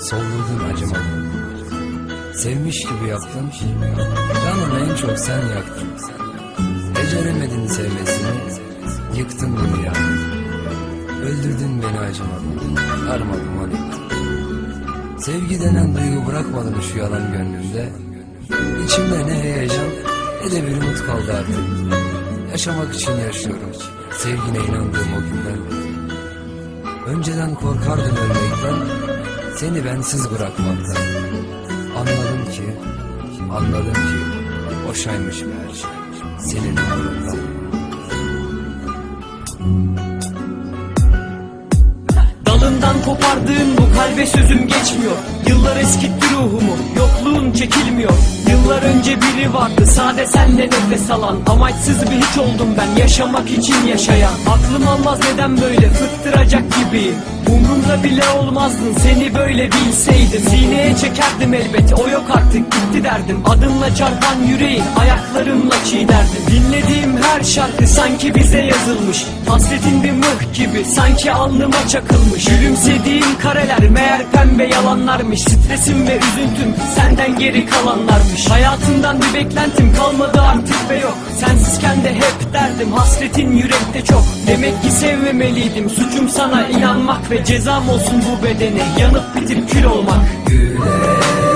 Soldurdun acımadın Sevmiş gibi yaptın. Canını en çok sen yaktın. Beceremedin sevmesini. Yıktın dünyanı Öldürdün beni acımadın Armadım onu Sevgi denen duygu bırakmadın şu yalan gönlümde? İçimde ne heyecan ne de bir umut kaldı artık. Yaşamak için yaşıyorum. Sevgine inandığım o günden Önceden korkardım ölmekten Seni bensiz bırakmaktan Anladım ki Anladım ki Boşaymış her şey Senin uğrundan Dalından kopardığın bu kalbe sözüm geçmiyor. Yıllar eskitti ruhumu Yokluğun çekilmiyor. Yıllar önce biri vardı Sade senle nefes alan. Amaçsız bir hiç oldum ben Yaşamak için yaşayan. Aklım almaz neden böyle Fıttıracak gibiyim Umrumda bile olmazdın seni böyle bilseydim. Sineye çekerdim elbet o yok artık gitti derdim. Adımla çarpan yüreğin ayaklarımla çiğnerdim. Dinlediğim her şarkı sanki bize yazılmış. Hasretin bir mıh gibi sanki alnıma çakılmış. Gülümsediğim kareler meğer pembe yalanlarmış. Stresim ve üzüntüm senden geri kalanlarmış. Hayatından bir beklentim kalmadı artık ve yok Sensizken de hep derdim hasretin yürekte çok. Demek ki sevmemeliydim suçum sana inanmak Ve cezam olsun bu bedene. Yanıp bitip kül olmak. Gülemiyorum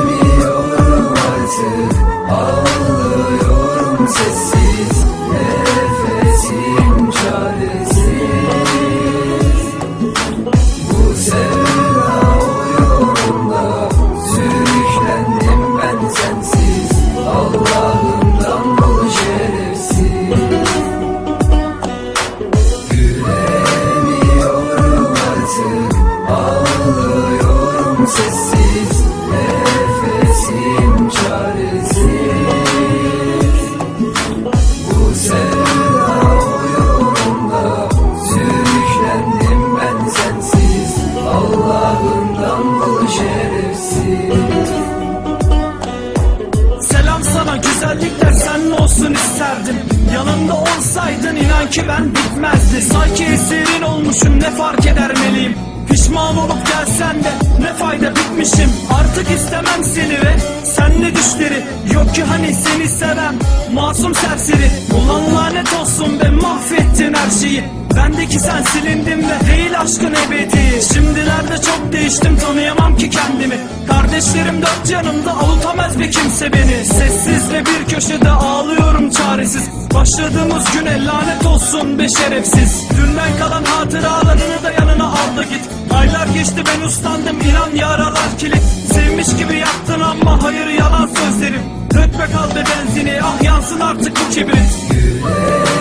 Sana güzellikler seninle olsun isterdim. Yanımda olsaydın inan ki ben bitmezdi. Sanki esirin olmuşum ne fark eder meliyim? Pişman olup gelsen de ne fayda bitmişim? Artık istemem seni ve senle düşleri? Yok ki hani seni seven masum serseri. Ulan lanet olsun be mahvettin her şeyi. Bendeki sen silindin ve değil aşkın ebedi. Şimdilerde çok değiştim tanıyamam ki kendimi Kardeşlerim dört yanımda avutamaz bir kimse beni. Sessiz ve bir köşede ağlıyorum çaresiz. Başladığımız güne lanet olsun be şerefsiz. Dünden kalan hatıralarını da yanına al da git. Aylar geçti ben uslandım inan yaralar kilit. Sevmiş gibi yaptın ama hayır yalan sözlerim Dökme kalbe benzini ah yansın artık bu kibrit. Güle